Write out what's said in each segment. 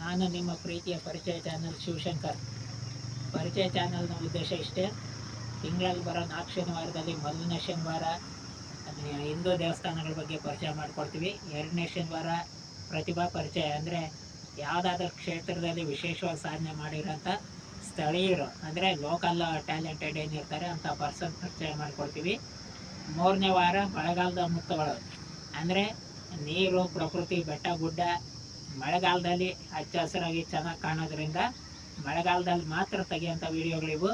ನಾನು ನಿಮ್ಮ ಪ್ರೀತಿಯ ಪರಿಚಯ ಚಾನಲ್ ಶಿವಶಂಕರ್. ಪರಿಚಯ ಚಾನಲ್ನ ಉದ್ದೇಶ ಇಷ್ಟೇ. ತಿಂಗಳಲ್ಲಿ ಬರೋ ನಾಲ್ಕು ಶನಿವಾರದಲ್ಲಿ ಮೊದಲನೇ ಶನಿವಾರ ಹಿಂದೂ ದೇವಸ್ಥಾನಗಳ ಬಗ್ಗೆ ಪರಿಚಯ ಮಾಡಿಕೊಡ್ತೀವಿ. ಎರಡನೇ ಶನಿವಾರ ಪ್ರತಿಭಾ ಪರಿಚಯ, ಅಂದರೆ ಯಾವುದಾದ್ರೂ ಕ್ಷೇತ್ರದಲ್ಲಿ ವಿಶೇಷವಾಗಿ ಸಾಧನೆ ಮಾಡಿರೋಂಥ ಸ್ಥಳೀಯರು, ಅಂದರೆ ಲೋಕಲ್ ಟ್ಯಾಲೆಂಟೆಡ್ ಏನಿರ್ತಾರೆ ಅಂಥ ಪರ್ಸನ್ ಪರಿಚಯ ಮಾಡಿಕೊಡ್ತೀವಿ. ಮೂರನೇ ವಾರ ಮಳೆಗಾಲದ ಮುತ್ತುಗಳು, ಅಂದರೆ ನೀರು, ಪ್ರಕೃತಿ, ಬೆಟ್ಟ, ಗುಡ್ಡ ಮಳೆಗಾಲದಲ್ಲಿ ಹಚ್ಚ ಹಸಿರಾಗಿ ಚೆನ್ನಾಗಿ ಕಾಣೋದ್ರಿಂದ ಮಳೆಗಾಲದಲ್ಲಿ ಮಾತ್ರ ತೆಗೆಯೋಂಥ ವೀಡಿಯೋಗಳಿವು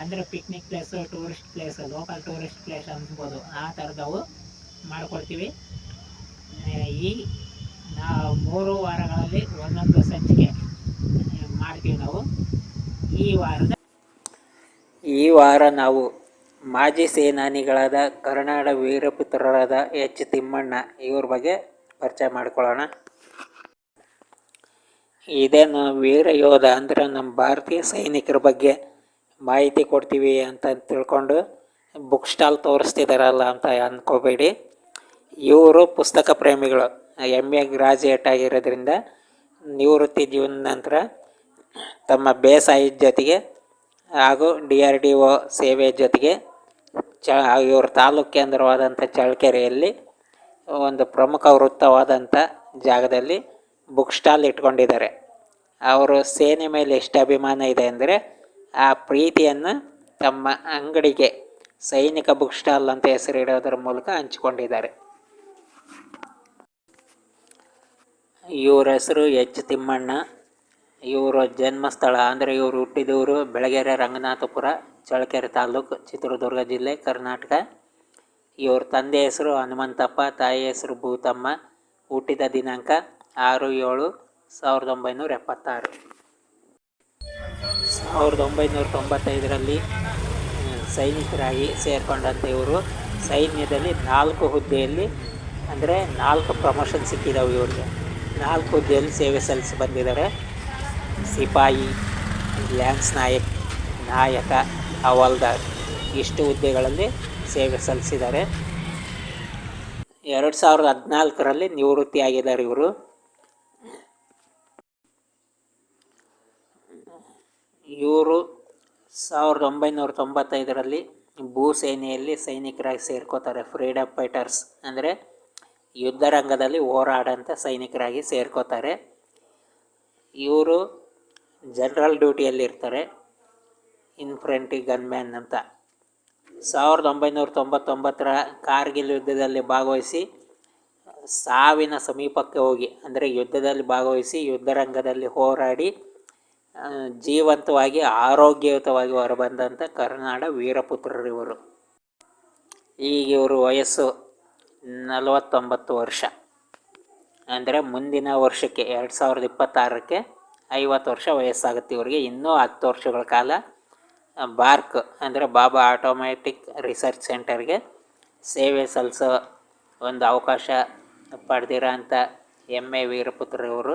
ಅಂದರೆ picnic place tourist place local tourist place ಅನ್ಬೋದು ಆ ಥರದವು ಮಾಡಿಕೊಡ್ತೀವಿ ಈ ನಾ ಮೂರು ವಾರಗಳಲ್ಲಿ ಒಂದೊಂದು ಸಂಚಿಕೆ ಮಾಡ್ತೀವಿ ನಾವು. ಈ ವಾರದ ಈ ವಾರ ನಾವು ಮಾಜಿ ಸೇನಾನಿಗಳಾದ ಕರ್ನಾಡ ವೀರಪುತ್ರರಾದ ಎಚ್ ತಿಮ್ಮಣ್ಣ ಇವ್ರ ಬಗ್ಗೆ ಪರಿಚಯ ಮಾಡ್ಕೊಳ್ಳೋಣ. ಇದೇನು ವೀರ ಯೋಧ ಅಂದ್ರೆ ನಮ್ಮ ಭಾರತೀಯ ಸೈನಿಕರ ಬಗ್ಗೆ ಮಾಹಿತಿ ಕೊಡ್ತೀವಿ ಅಂತ ತಿಳ್ಕೊಂಡು ಬುಕ್ ಸ್ಟಾಲ್ ತೋರಿಸ್ತಿದಾರಲ್ಲ ಅಂತ ಅಂದ್ಕೋಬೇಡಿ ಇವರು ಪುಸ್ತಕ ಪ್ರೇಮಿಗಳು. ಎಂ ಎ ಗ್ರಾಜುಯೇಟ್ ಆಗಿರೋದ್ರಿಂದ ನಿವೃತ್ತಿ ಜೀವನ ನಂತರ ತಮ್ಮ ಬೇಸಾಯದ ಜೊತೆಗೆ ಹಾಗೂ ಡಿ ಆರ್ ಡಿ ಒ ಸೇವೆ ಜೊತೆಗೆ ಚ ಇವ್ರ ತಾಲೂಕು ಕೇಂದ್ರವಾದಂಥ ಚಳ್ಳಕೆರೆಯಲ್ಲಿ ಒಂದು ಪ್ರಮುಖ ವೃತ್ತವಾದಂಥ ಜಾಗದಲ್ಲಿ ಬುಕ್ ಸ್ಟಾಲ್ ಇಟ್ಕೊಂಡಿದ್ದಾರೆ. ಅವರು ಸೇನೆ ಮೇಲೆ ಎಷ್ಟು ಅಭಿಮಾನ ಇದೆ ಅಂದರೆ ಆ ಪ್ರೀತಿಯನ್ನು ತಮ್ಮ ಅಂಗಡಿಗೆ ಸೈನಿಕ ಬುಕ್ ಸ್ಟಾಲ್ ಅಂತ ಹೆಸರಿಡೋದ್ರ ಮೂಲಕ ಹಂಚಿಕೊಂಡಿದ್ದಾರೆ. ಇವ್ರ ಹೆಸರು ಎಚ್ ತಿಮ್ಮಣ್ಣ. ಇವರ ಜನ್ಮಸ್ಥಳ ಅಂದರೆ ಇವರು ಹುಟ್ಟಿದವರು ಬೆಳಗೆರೆ ರಂಗನಾಥಪುರ, ಚಳ್ಳಕೆರೆ ತಾಲೂಕು, ಚಿತ್ರದುರ್ಗ ಜಿಲ್ಲೆ, ಕರ್ನಾಟಕ. ಇವ್ರ ತಂದೆ ಹೆಸರು ಹನುಮಂತಪ್ಪ, ತಾಯಿ ಹೆಸರು ಭೂತಮ್ಮ. ಹುಟ್ಟಿದ ದಿನಾಂಕ ಆರು ಏಳು ಸಾವಿರದ ಒಂಬೈನೂರ ಎಪ್ಪತ್ತಾರು. ಸಾವಿರದ ಒಂಬೈನೂರ ತೊಂಬತ್ತೈದರಲ್ಲಿ ಸೈನಿಕರಾಗಿ ಸೇರಿಕೊಂಡಂಥ ಇವರು. ಸೈನ್ಯದಲ್ಲಿ ನಾಲ್ಕು ಹುದ್ದೆಯಲ್ಲಿ, ಅಂದರೆ ನಾಲ್ಕು ಪ್ರಮೋಷನ್ ಸಿಕ್ಕಿದಾವೆ ಇವ್ರಿಗೆ. ನಾಲ್ಕು ಹುದ್ದೆಯಲ್ಲಿ ಸೇವೆ ಸಲ್ಲಿಸಿ ಬಂದಿದ್ದಾರೆ. ಸಿಪಾಯಿ, ಲ್ಯಾನ್ಸ್ ನಾಯಕ್, ನಾಯಕ, ಹವಾಲ್ದಾರ್, ಇಷ್ಟು ಹುದ್ದೆಗಳಲ್ಲಿ ಸೇವೆ ಸಲ್ಲಿಸಿದ್ದಾರೆ. ಎರಡು ಸಾವಿರದ ಹದಿನಾಲ್ಕರಲ್ಲಿ ನಿವೃತ್ತಿಯಾಗಿದ್ದಾರೆ ಇವರು. ಇವರು ಸಾವಿರದ ಒಂಬೈನೂರ ತೊಂಬತ್ತೈದರಲ್ಲಿ ಭೂಸೇನೆಯಲ್ಲಿ ಸೈನಿಕರಾಗಿ ಸೇರ್ಕೋತಾರೆ ಫ್ರೀಡಮ್ ಫೈಟರ್ಸ್ ಅಂದರೆ ಯುದ್ಧ ರಂಗದಲ್ಲಿ ಹೋರಾಡೋಂಥ ಸೈನಿಕರಾಗಿ ಸೇರ್ಕೋತಾರೆ. ಇವರು ಜನರಲ್ ಡ್ಯೂಟಿಯಲ್ಲಿರ್ತಾರೆ ಇನ್ಫ್ರಂಟಿ ಗನ್ಮ್ಯಾನ್ ಅಂತ. ಸಾವಿರದ ಒಂಬೈನೂರ ತೊಂಬತ್ತೊಂಬತ್ತರ ಕಾರ್ಗಿಲ್ ಯುದ್ಧದಲ್ಲಿ ಭಾಗವಹಿಸಿ, ಸಾವಿನ ಸಮೀಪಕ್ಕೆ ಹೋಗಿ, ಅಂದರೆ ಯುದ್ಧದಲ್ಲಿ ಭಾಗವಹಿಸಿ ಯುದ್ಧರಂಗದಲ್ಲಿ ಹೋರಾಡಿ ಜೀವಂತವಾಗಿ, ಆರೋಗ್ಯಯುತವಾಗಿ ಹೊರಬಂದಂಥ ಕರ್ನಾಡ ವೀರಪುತ್ರರಿವರು ಈಗ ಇವರು ವಯಸ್ಸು ನಲವತ್ತೊಂಬತ್ತು ವರ್ಷ. ಅಂದರೆ ಮುಂದಿನ ವರ್ಷಕ್ಕೆ, ಎರಡು ಸಾವಿರದ ಇಪ್ಪತ್ತಾರಕ್ಕೆ ಐವತ್ತು ವರ್ಷ ವಯಸ್ಸಾಗುತ್ತೆ ಇವರಿಗೆ. ಇನ್ನೂ ಹತ್ತು ವರ್ಷಗಳ ಕಾಲ ಬಾರ್ಕ್, ಅಂದರೆ ಬಾಬಾ ಆಟೋಮ್ಯಾಟಿಕ್ ರಿಸರ್ಚ್ ಸೆಂಟರ್ಗೆ ಸೇವೆ ಸಲ್ಲಿಸೋ ಒಂದು ಅವಕಾಶ ಪಡೆದಿರೋ ಅಂಥ ಎಂ ವೀರಪುತ್ರ ಇವರು.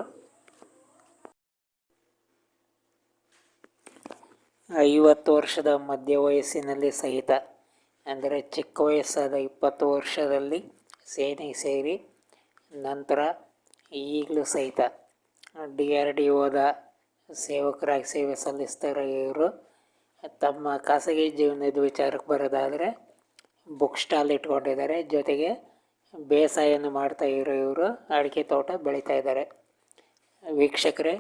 ಐವತ್ತು ವರ್ಷದ ಮಧ್ಯ ವಯಸ್ಸಿನಲ್ಲಿ ಸಹಿತ, ಅಂದರೆ ಚಿಕ್ಕ ವಯಸ್ಸಾದ ಇಪ್ಪತ್ತು ವರ್ಷದಲ್ಲಿ ಸೇನೆಗೆ ಸೇರಿ, ನಂತರ ಈಗಲೂ ಸಹಿತ ಡಿ ಆರ್ ಡಿ ಓದ ಸೇವಕರಾಗಿ ಸೇವೆ ಸಲ್ಲಿಸ್ತಾರೆ ಇವರು. ತಮ್ಮ ಖಾಸಗಿ ಜೀವನದ ವಿಚಾರಕ್ಕೆ ಬರೋದಾದರೆ ಬುಕ್ ಸ್ಟಾಲ್ ಇಟ್ಕೊಂಡಿದ್ದಾರೆ. ಜೊತೆಗೆ ಬೇಸಾಯವನ್ನು ಮಾಡ್ತಾ ಇರೋ ಇವರು, ಅಡಿಕೆ ತೋಟ ಬೆಳೀತಾ ಇದ್ದಾರೆ. ವೀಕ್ಷಕರೇ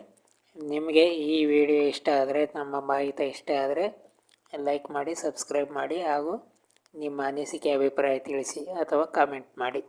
ನಿಮಗೆ ಈ ವಿಡಿಯೋ ಇಷ್ಟ ಆದರೆ, ನಮ್ಮ ಮಾಹಿತಿ ಇಷ್ಟ ಆದರೆ ಲೈಕ್ ಮಾಡಿ ಸಬ್ಸ್ಕ್ರೈಬ್ ಮಾಡಿ ಹಾಗೂ ನಿಮ್ಮ ಅನಿಸಿಕೆ ಅಭಿಪ್ರಾಯ ತಿಳಿಸಿ ಅಥವಾ ಕಾಮೆಂಟ್ ಮಾಡಿ.